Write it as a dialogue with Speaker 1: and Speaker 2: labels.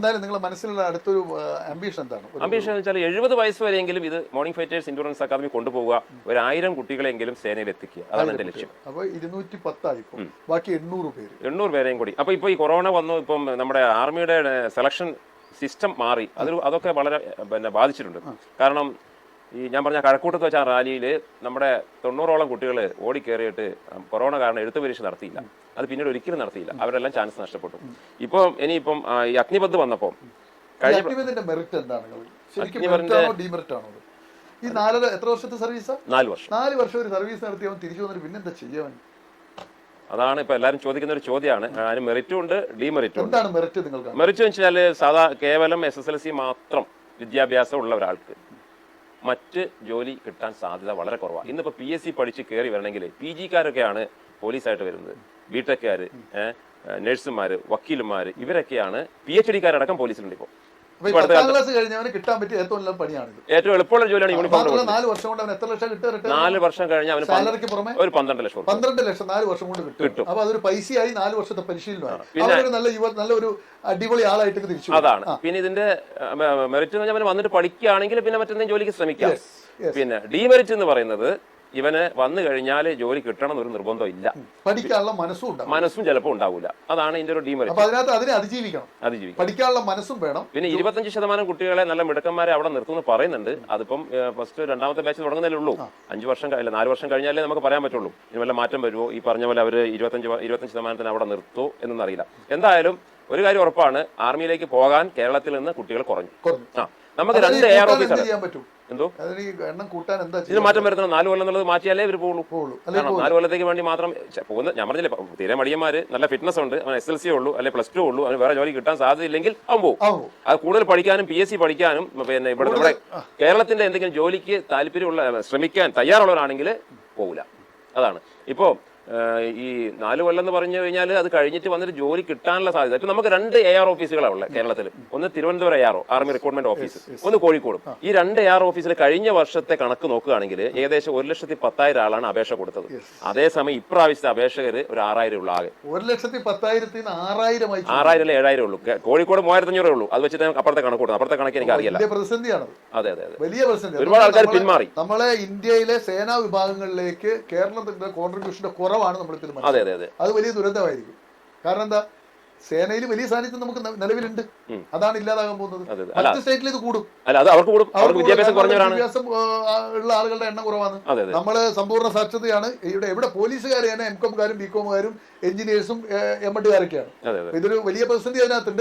Speaker 1: എന്തായാലും നിങ്ങൾ മനസ്സിലുള്ള അടുത്തൊരു അംബീഷൻ എന്താണ്?
Speaker 2: അംബീഷൻ എന്ന് വെച്ചാൽ എഴുപത് വയസ്സ് വരെയെങ്കിലും ഇത് മോർണിംഗ് ഫൈറ്റേഴ്സ് ഇൻഷുറൻസ് അക്കാദമി കൊണ്ടുപോകുക ഒരു ആയിരം കുട്ടികളെങ്കിലും സേനയിൽ എത്തിക്കുക. അതാണ് എന്റെ ലക്ഷ്യം.
Speaker 1: അപ്പൊ ഇരുന്നൂറ്റി പത്തായി ബാക്കി എണ്ണൂറ് പേര്.
Speaker 2: എണ്ണൂറ് പേരെയും കൂടി. അപ്പൊ ഇപ്പൊ ഈ കൊറോണ വന്നു ഇപ്പം നമ്മുടെ ആർമിയുടെ സെലക്ഷൻ സിസ്റ്റം മാറി. അതൊരു അതൊക്കെ വളരെ പിന്നെ ബാധിച്ചിട്ടുണ്ട്. കാരണം ഈ ഞാൻ പറഞ്ഞ കഴക്കൂട്ടത്ത് വെച്ച റാലിയിൽ നമ്മുടെ തൊണ്ണൂറോളം കുട്ടികൾ ഓടിക്കേറിയിട്ട് കൊറോണ കാരണം എഴുത്തു പരീക്ഷ നടത്തിയില്ല. അത് പിന്നീട് ഒരിക്കലും നടത്തിയില്ല. അവരെല്ലാം ചാൻസ് നഷ്ടപ്പെട്ടു. ഇപ്പം ഇനിയിപ്പം ഈ അഗ്നിപഥ് വന്നപ്പോൾ കഴിഞ്ഞ
Speaker 1: മെറിറ്റ് എന്താണ്? ശരിക്കും? ഈ നാലര എത്ര വർഷത്തെ സർവീസ്
Speaker 2: നാല് വർഷം.
Speaker 1: നാല് വർഷം ഒരു സർവീസ് നടത്തിയവൻ തിരിച്ചു വന്നിട്ട് പിന്നെന്താ ചെയ്യാൻ?
Speaker 2: അതാണ് ഇപ്പൊ എല്ലാരും ചോദിക്കുന്ന ഒരു ചോദ്യമാണ് അതിന് മെറിറ്റും ഉണ്ട് ഡിമെറിറ്റും
Speaker 1: എന്താണ് മെറിറ്റ് നിങ്ങൾക്ക്
Speaker 2: മെറിറ്റ് വെച്ചാൽ സാധാ കേവലം എസ് എസ് എൽ സി മാത്രം വിദ്യാഭ്യാസം ഉള്ള ഒരാൾക്ക്. മറ്റ് ജോലി കിട്ടാൻ സാധ്യത വളരെ കുറവാണ് ഇന്നിപ്പോ പി എസ് സി പഠിച്ച് കയറി വരണമെങ്കിൽ പി ജിക്കാരൊക്കെയാണ് പോലീസായിട്ട് വരുന്നത്. ബിടെക്കാർ നഴ്സുമാർ വക്കീലുമാർ ഇവരൊക്കെയാണ് പി എച്ച് ഡിക്കാരടക്കം പോലീസിലുണ്ട് ഇപ്പോൾ
Speaker 1: പത്താം ക്ലാസ് കഴിഞ്ഞവന് കിട്ടാൻ പറ്റിയ ഏറ്റവും നല്ല പണിയാണിത്
Speaker 2: ഏറ്റവും എളുപ്പമുള്ള ജോലിയാണ് യൂണിഫോം
Speaker 1: നാല് വർഷം കൊണ്ട് അവൻ എത്ര ലക്ഷം
Speaker 2: നാല് വർഷം കഴിഞ്ഞ അവന്
Speaker 1: സാലറിക്ക് പുറമെ?
Speaker 2: ഒരു പന്ത്രണ്ട് ലക്ഷം.
Speaker 1: പന്ത്രണ്ട് ലക്ഷം നാല് വർഷം കൊണ്ട് കിട്ടും. അപ്പൊ അതൊരു പൈസയായി നാല് വർഷത്തെ
Speaker 2: പരിശീലനമാണ്
Speaker 1: അവരൊരു നല്ല യുവ നല്ലൊരു അടിപൊളി ആളായിട്ട് തിരിച്ചു
Speaker 2: അതാണ്. പിന്നെ ഇതിന്റെ മെറിറ്റ് എന്ന് പറഞ്ഞാൽ അവന് വന്നിട്ട് പഠിക്കുകയാണെങ്കിൽ പിന്നെ മറ്റെന്തെങ്കിലും ജോലിക്ക് ശ്രമിക്കാം. പിന്നെ ഡിമെറിറ്റ് എന്ന് പറയുന്നത് ഇവന് വന്നു കഴിഞ്ഞാൽ ജോലി കിട്ടണം എന്നൊരു നിർബന്ധം ഇല്ല.
Speaker 1: പഠിക്കാനുള്ള മനസ്സും
Speaker 2: മനസ്സും ചിലപ്പോൾ ഉണ്ടാവില്ല അതാണ് ഇതിന്റെ ഒരു
Speaker 1: അതിനകത്ത് അതിനെ അതിജീവിക്കണം.
Speaker 2: അതിജീവിക്കും
Speaker 1: പഠിക്കാനുള്ള മനസ്സും വേണം.
Speaker 2: പിന്നെ ഇരുപത്തഞ്ച് ശതമാനം കുട്ടികളെ നല്ല മിടുക്കന്മാരെ അവിടെ നിർത്തുമെന്ന് പറയുന്നുണ്ട്. അതിപ്പം ഫസ്റ്റ് രണ്ടാമത്തെ ബാച്ച് തുടങ്ങുന്നതേ ഉള്ളൂ. അഞ്ച് വർഷം അല്ല നാല് വർഷം കഴിഞ്ഞാലേ നമുക്ക് പറയാൻ പറ്റുള്ളൂ. ഇനി വല്ല മാറ്റം വരുമോ ഈ പറഞ്ഞ പോലെ അവർ ഇരുപത്തഞ്ച് ഇരുപത്തഞ്ച് ശതമാനത്തിന് അവിടെ നിർത്തുമോ എന്നൊന്നും അറിയില്ല. എന്തായാലും ഒരു കാര്യം ഉറപ്പാണ് ആർമിയിലേക്ക് പോകാൻ കേരളത്തിൽ നിന്ന് കുട്ടികൾ കുറഞ്ഞു. ആ നമുക്ക് രണ്ട് എയർ ഓഫീസർ എന്തോ ഇതിന്
Speaker 1: ചെയ്യാൻ
Speaker 2: മാറ്റം വരുത്തണം. നാല് കൊല്ലം എന്നുള്ളത് മാറ്റിയാലേ ഇവർ പോകുള്ളൂ കാരണം നാല് കൊല്ലത്തേക്ക് വേണ്ടി മാത്രം പോകുന്ന ഞാൻ പറഞ്ഞില്ലേ തീരെ മടിയന്മാര് നല്ല ഫിറ്റ്നസ് ഉണ്ട് അവൻ എസ് എൽ സി ഉള്ളൂ അല്ലെങ്കിൽ പ്ലസ് ടു ഉള്ളൂ അവന് വേറെ ജോലി കിട്ടാൻ സാധ്യതയില്ലെങ്കിൽ അവൻ പോകും അത് കൂടുതൽ പഠിക്കാനും പി എസ് സി പഠിക്കാനും പിന്നെ ഇവിടെ നമ്മുടെ കേരളത്തിന്റെ എന്തെങ്കിലും ജോലിക്ക് താല്പര്യമുള്ള ശ്രമിക്കാൻ തയ്യാറുള്ളവരാണെങ്കിൽ പോകില്ല അതാണ്. ഇപ്പോ ഈ നാല് കൊല്ലം എന്ന് പറഞ്ഞു കഴിഞ്ഞാൽ അത് കഴിഞ്ഞിട്ട് വന്നിട്ട് ജോലി കിട്ടാനുള്ള സാധ്യത. ഇപ്പൊ നമുക്ക് രണ്ട് എ ആർ ഓഫീസുകളാണ് ഉള്ളത് കേരളത്തിൽ ഒന്ന് Thiruvananthapuram A R army recruitment office ഒന്ന് കോഴിക്കോടും. ഈ രണ്ട് എ ആർ ഓഫീസിൽ കഴിഞ്ഞ വർഷത്തെ കണക്ക് നോക്കുകയാണെങ്കിൽ ഏകദേശം ഒരു ലക്ഷത്തി പത്തായിരം ആളാണ് അപേക്ഷ കൊടുത്തത്. അതേസമയം ഇപ്രാവശ്യത്തെ അപേക്ഷകർ ഒരു ആറായിരം ഉള്ളു ആകെ.
Speaker 1: ഒരു ലക്ഷത്തി പത്തായിരത്തി ആറായിരം
Speaker 2: ആറായിരം അല്ലെ ഏഴായിരം ഉള്ളൂ. കോഴിക്കോട് മൂവായിരത്തി അഞ്ഞൂറേ ഉള്ളൂ. അത് വെച്ചിട്ട് നമുക്ക് അപ്പുറത്തെ കണക്ക് കൊടുക്കും. അപ്പുറത്തെ കണക്ക് എനിക്ക് അറിയില്ല. അതെ. അതെ
Speaker 1: വലിയ പ്രതിസന്ധി
Speaker 2: ഒരുപാട് ആൾക്കാർ പിന്മാറി.
Speaker 1: നമ്മളെ ഇന്ത്യയിലെ സേനാ വിഭാഗങ്ങളിലേക്ക് കേരളത്തിന്റെ കോൺട്രിബ്യൂഷന്റെ കുറവാണ് നമ്മളിപ്പോൾ
Speaker 2: അതെ അതെ അതെ.
Speaker 1: അത് വലിയ ദുരന്തമായിരിക്കും. കാരണം എന്താ? സേനയിൽ വലിയ സാന്നിധ്യം നമുക്ക് നിലവിലുണ്ട്. അതാണ് ഇല്ലാതാകാൻ പോകുന്നത്. മറ്റ് സ്റ്റേറ്റിൽ ഇത് കൂടും.
Speaker 2: അവർക്ക് കൂടും. വിദ്യാഭ്യാസം
Speaker 1: ഉള്ള ആളുകളുടെ എണ്ണം കുറവാണ്. നമ്മൾ സമ്പൂർണ സാക്ഷരതയാണ്. ഇവിടെ എവിടെ പോലീസുകാർ തന്നെ എം കോംകാരും ബി കോംകാരും എഞ്ചിനീയേഴ്സും എം എഡുകാരൊക്കെയാണ് ഇതൊരു വലിയ പ്രതിസന്ധി അതിനകത്തുണ്ട്.